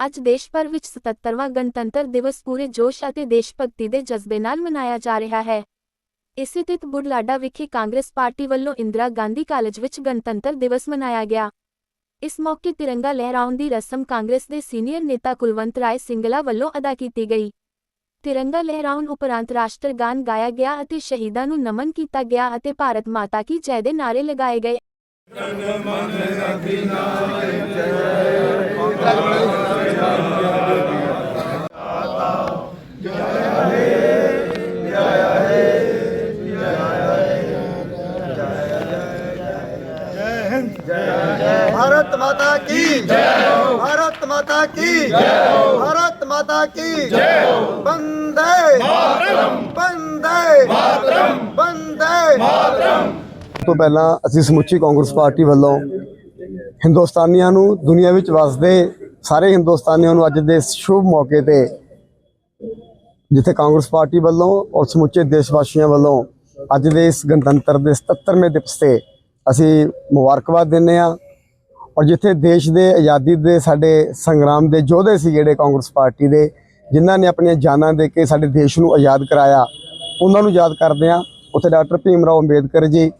ਅੱਜ ਦੇਸ਼ ਭਰ ਵਿੱਚ 77ਵਾਂ ਗਣਤੰਤਰ ਦਿਵਸ ਪੂਰੇ ਜੋਸ਼ ਅਤੇ ਦੇਸ਼ ਭਗਤੀ ਦੇ ਜਜ਼ਬੇ ਨਾਲ ਮਨਾਇਆ ਜਾ ਰਿਹਾ ਹੈ। ਇਸੇ ਤਿਤ ਬੁਢਲਾਡਾ ਵਿਖੇ ਕਾਂਗਰਸ ਪਾਰਟੀ ਵੱਲੋਂ ਇੰਦਰਾ ਗਾਂਧੀ ਕਾਲਜ ਵਿੱਚ ਗਣਤੰਤਰ ਦਿਵਸ ਮਨਾਇਆ ਗਿਆ। ਇਸ ਮੌਕੇ ਤਿਰੰਗਾ ਲਹਿਰਾਉਣ ਦੀ ਰਸਮ ਕਾਂਗਰਸ ਦੇ ਸੀਨੀਅਰ ਨੇਤਾ ਕੁਲਵੰਤ ਰਾਏ ਸਿੰਗਲਾ ਵੱਲੋਂ ਅਦਾ ਕੀਤੀ ਗਈ। ਤਿਰੰਗਾ ਲਹਿਰਾਉਣ ਉਪਰੰਤ ਰਾਸ਼ਟਰ ਗਾਨ ਗਾਇਆ ਗਿਆ ਅਤੇ ਸ਼ਹੀਦਾਂ ਨੂੰ ਨਮਨ ਕੀਤਾ ਗਿਆ ਅਤੇ ਭਾਰਤ ਮਾਤਾ ਕੀ ਜੈ ਦੇ ਨਾਰੇ ਲਗਾਏ ਗਏ। ਮਾਤਾ ਕੀ? ਜੈ ਹੋ। ਭਾਰਤ ਮਾਤਾ ਕੀ? ਜੈ ਹੋ। ਭਾਰਤ ਮਾਤਾ ਕੀ? ਜੈ ਹੋ। ਬੰਦੇ। ਮਾਤਰਮ। ਬੰਦੇ। ਮਾਤਰਮ। ਬੰਦੇ। ਮਾਤਰਮ। ਤੋਂ ਪਹਿਲਾਂ ਅਸੀਂ ਸਮੁੱਚੀ ਕਾਂਗਰਸ ਪਾਰਟੀ ਵੱਲੋਂ ਹਿੰਦੁਸਤਾਨੀਆਂ ਨੂੰ ਦੁਨੀਆ ਵਿੱਚ ਵਸਦੇ ਸਾਰੇ ਹਿੰਦੁਸਤਾਨੀਆਂ ਨੂੰ ਅੱਜ ਦੇ ਸ਼ੁਭ ਮੌਕੇ ਤੇ ਜਿੱਥੇ ਕਾਂਗਰਸ ਪਾਰਟੀ ਵੱਲੋਂ ਔਰ ਸਮੁੱਚੇ ਦੇਸ਼ ਵਾਸੀਆਂ ਵੱਲੋਂ ਅੱਜ ਦੇ ਇਸ ਗਣਤੰਤਰ ਦੇ 77ਵੇਂ ਦਿਵਸ ਤੇ ਅਸੀਂ ਮੁਬਾਰਕਬਾਦ ਦਿੰਨੇ ਆ ਔਰ ਜਿੱਥੇ ਦੇਸ਼ ਦੇ ਆਜ਼ਾਦੀ ਦੇ ਸਾਡੇ ਸੰਗਰਾਮ ਦੇ ਯੋਧੇ ਸੀ ਜਿਹੜੇ ਕਾਂਗਰਸ ਪਾਰਟੀ ਦੇ, ਜਿਨ੍ਹਾਂ ਨੇ ਆਪਣੀਆਂ ਜਾਨਾਂ ਦੇ ਕੇ ਸਾਡੇ ਦੇਸ਼ ਨੂੰ ਆਜ਼ਾਦ ਕਰਾਇਆ, ਉਹਨਾਂ ਨੂੰ ਯਾਦ ਕਰਦੇ ਆ ਉੱਥੇ ਡਾਕਟਰ ਭੀਮ ਰਾਓ ਅੰਬੇਦਕਰ ਜੀ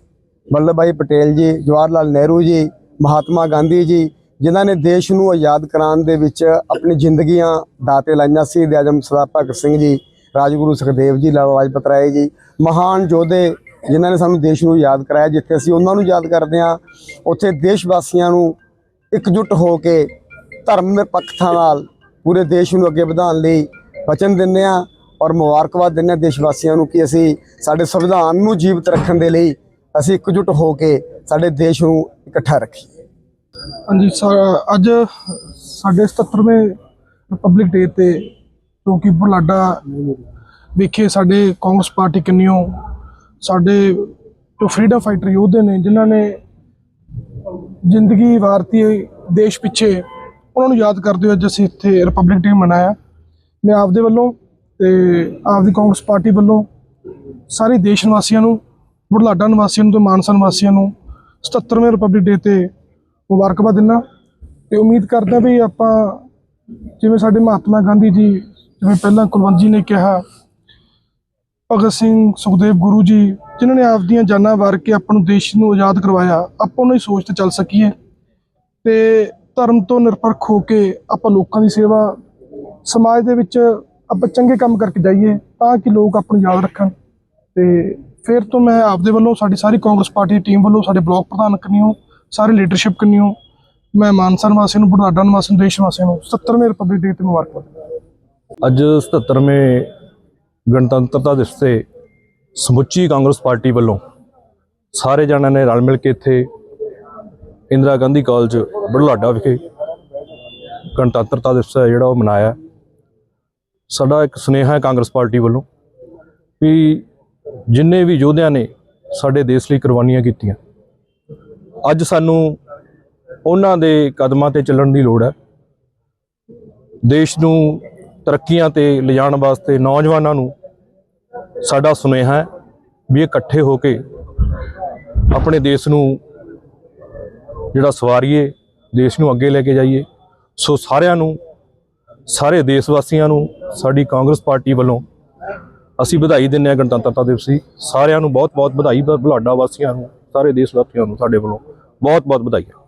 ਵੱਲਭ ਭਾਈ ਪਟੇਲ ਜੀ, ਜਵਾਹਰ ਲਾਲ ਨਹਿਰੂ ਜੀ, ਮਹਾਤਮਾ ਗਾਂਧੀ ਜੀ, ਜਿਨ੍ਹਾਂ ਨੇ ਦੇਸ਼ ਨੂੰ ਆਜ਼ਾਦ ਕਰਾਉਣ ਦੇ ਵਿੱਚ ਆਪਣੀ ਜ਼ਿੰਦਗੀਆਂ ਦਾਤੇ ਲਾਈਆਂ ਸੀ। ਦੇ ਆਜਮ ਸਰਦਾਰ ਭਗਤ ਸਿੰਘ ਜੀ, ਰਾਜਗੁਰੂ ਸੁਖਦੇਵ ਜੀ, ਲਾਲਾ ਲਾਜਪਤ ਰਾਏ ਜੀ, ਮਹਾਨ ਯੋਧੇ ਜਿਨ੍ਹਾਂ ਨੇ ਸਾਨੂੰ ਦੇਸ਼ ਨੂੰ ਯਾਦ ਕਰਾਇਆ, ਜਿੱਥੇ ਅਸੀਂ ਉਹਨਾਂ ਨੂੰ ਯਾਦ ਕਰਦੇ ਹਾਂ। ਉੱਥੇ ਦੇਸ਼ ਵਾਸੀਆਂ ਨੂੰ ਇਕਜੁੱਟ ਹੋ ਕੇ ਧਰਮ ਨਿਰਪੱਖਤਾ ਨਾਲ ਪੂਰੇ ਦੇਸ਼ ਨੂੰ ਅੱਗੇ ਵਧਾਉਣ ਲਈ ਵਚਨ ਦਿੰਦੇ ਹਾਂ ਔਰ ਮੁਬਾਰਕਬਾਦ ਦਿੰਦੇ ਹਾਂ ਦੇਸ਼ ਵਾਸੀਆਂ ਨੂੰ ਕਿ ਅਸੀਂ ਸਾਡੇ ਸੰਵਿਧਾਨ ਨੂੰ ਜੀਵਤ ਰੱਖਣ ਦੇ ਲਈ ਅਸੀਂ ਇਕਜੁੱਟ ਹੋ ਕੇ ਸਾਡੇ ਦੇਸ਼ ਨੂੰ ਇਕੱਠਾ ਰੱਖੀਏ। ਹਾਂਜੀ, ਸਾ- ਅੱਜ ਸਾਡੇ 77ਵੇਂ ਰਿਪਬਲਿਕ ਡੇ ਤੇ ਜੋ ਕਿ ਬੁਲਾਡਾ ਵਿਖੇ ਸਾਡੇ ਕਾਂਗਰਸ ਪਾਰਟੀ ਕੰਨਿਓ, ਸਾਡੇ ਜੋ ਫਰੀडम ਫਾਈਟਰ ਯੋਧੇ ਨੇ, ਜਿਨ੍ਹਾਂ ਨੇ ਜ਼ਿੰਦਗੀ ਵਾਰਤੀ ਦੇਸ਼ ਪਿੱਛੇ ਉਹਨਾਂ ਨੂੰ ਯਾਦ ਕਰਦੇ ਹੋਏ ਅੱਜ ਅਸੀਂ ਇੱਥੇ ਰਿਪਬਲਿਕ ਡੇ ਮਨਾਇਆ। ਮੈਂ ਆਪਦੇ ਵੱਲੋਂ ਤੇ ਆਪਦੀ ਕਾਂਗਰਸ ਪਾਰਟੀ ਵੱਲੋਂ ਸਾਰੇ ਦੇਸ਼ ਨਿਵਾਸੀਆਂ ਨੂੰ, ਬੁਢਲਾਡਾ ਨਿਵਾਸੀਆਂ ਨੂੰ ਤੇ ਮਾਨਸਾ ਨਿਵਾਸੀਆਂ ਨੂੰ 77ਵੇਂ ਰਿਪਬਲਿਕ ਡੇ ਤੇ ਮੁਬਾਰਕਬਾਦ ਦਿੰਦਾ। ਤੇ ਉਮੀਦ ਕਰਦਾ ਵੀ ਆਪਾਂ ਜਿਵੇਂ ਸਾਡੇ ਮਹਾਤਮਾ ਗਾਂਧੀ ਜੀ, ਜਿਵੇਂ ਪਹਿਲਾਂ ਕੁਲਵੰਤ ਜੀ ਨੇ ਕਿਹਾ, ਭਗਤ ਸਿੰਘ, ਸੁਖਦੇਵ ਗੁਰੂ ਜੀ ਜਿਨ੍ਹਾਂ ਨੇ ਆਪਦੀਆਂ ਜਾਨਾਂ ਵਾਰ ਕੇ ਆਪਾਂ ਨੂੰ ਦੇਸ਼ ਨੂੰ ਆਜ਼ਾਦ ਕਰਵਾਇਆ, ਆਪਾਂ ਉਹਨਾਂ ਦੀ ਸੋਚ ਤੇ ਚੱਲ ਸਕੀਏ। ਤੇ ਧਰਮ ਤੋਂ ਨਿਰਪੱਖ ਹੋ ਕੇ ਆਪਾਂ ਲੋਕਾਂ ਦੀ ਸੇਵਾ, ਸਮਾਜ ਦੇ ਵਿੱਚ ਆਪਾਂ ਚੰਗੇ ਕੰਮ ਕਰਕੇ ਜਾਈਏ ਤਾਂ ਕਿ ਲੋਕ ਆਪਾਂ ਨੂੰ ਯਾਦ ਰੱਖਣ। ਤੇ ਫਿਰ ਤੋਂ ਮੈਂ ਆਪਦੇ ਵੱਲੋਂ, ਸਾਡੀ ਸਾਰੀ ਕਾਂਗਰਸ ਪਾਰਟੀ ਦੀ ਟੀਮ ਵੱਲੋਂ ਸਾਡੇ ਬਲਾਕ ਪ੍ਰਧਾਨ ਕਰਨੀਓ ਸਾਰੇ ਲੀਡਰਸ਼ਿਪ ਕਰਨੀਓ ਮੈਂ ਮਾਨਸਾ ਨਿਵਾਸੀ ਨੂੰ, ਬੁਢਾਡਾ ਨਿਵਾਸੀ ਨੂੰ, ਦੇਸ਼ ਵਾਸੀਆਂ ਨੂੰ 77ਵੇਂ ਰਿਪਬਲਿਕ ਡੇ ਤੇ ਮੁਬਾਰਕਬਾਦ ਅੱਜ 77ਵੇਂ ਗਣਤੰਤਰਤਾ ਦਿਵਸ ਤੇ ਸਮੁੱਚੀ ਕਾਂਗਰਸ ਪਾਰਟੀ ਵੱਲੋਂ ਸਾਰੇ ਜਣਾਂ ਨੇ ਰਲ ਮਿਲ ਕੇ ਇੱਥੇ ਇੰਦਰਾ ਗਾਂਧੀ ਕਾਲਜ ਬੁਢਲਾਡਾ ਵਿਖੇ ਗਣਤੰਤਰਤਾ ਦਿਵਸ ਹੈ ਜਿਹੜਾ ਉਹ ਮਨਾਇਆ। ਸਾਡਾ ਇੱਕ ਸੁਨੇਹਾ ਹੈ ਕਾਂਗਰਸ ਪਾਰਟੀ ਵੱਲੋਂ ਵੀ ਜਿੰਨੇ ਵੀ ਯੋਧਿਆਂ ਨੇ ਸਾਡੇ ਦੇਸ਼ ਲਈ ਕੁਰਬਾਨੀਆਂ ਕੀਤੀਆਂ, ਅੱਜ ਸਾਨੂੰ ਉਹਨਾਂ ਦੇ ਕਦਮਾਂ ਤੇ ਚੱਲਣ ਦੀ ਲੋੜ ਹੈ। ਦੇਸ਼ ਨੂੰ ਤਰੱਕੀਆਂ ਤੇ ਲਿਜਾਣ ਵਾਸਤੇ ਨੌਜਵਾਨਾਂ ਨੂੰ ਸਾਡਾ ਸੁਨੇਹਾ ਹੈ ਵੀ ਇਹ ਇਕੱਠੇ ਹੋ ਕੇ ਆਪਣੇ ਦੇਸ਼ ਨੂੰ ਜਿਹੜਾ ਸਵਾਰੀਏ, ਦੇਸ਼ ਨੂੰ ਅੱਗੇ ਲੈ ਕੇ ਜਾਈਏ। ਸੋ ਸਾਰਿਆਂ ਨੂੰ, ਸਾਰੇ ਦੇਸ਼ ਵਾਸੀਆਂ ਨੂੰ, ਸਾਡੀ ਕਾਂਗਰਸ ਪਾਰਟੀ ਵੱਲੋਂ ਅਸੀਂ ਵਧਾਈ ਦਿੰਦੇ ਹਾਂ ਗਣਤੰਤਰਤਾ ਦਿਵਸ ਦੀ। ਸਾਰਿਆਂ ਨੂੰ ਬਹੁਤ ਬਹੁਤ ਵਧਾਈ ਬੁਲਾਡਾ ਵਾਸੀਆਂ ਨੂੰ, ਸਾਰੇ ਦੇਸ਼ ਵਾਸੀਆਂ ਨੂੰ ਸਾਡੇ ਵੱਲੋਂ ਬਹੁਤ ਬਹੁਤ ਵਧਾਈਆਂ।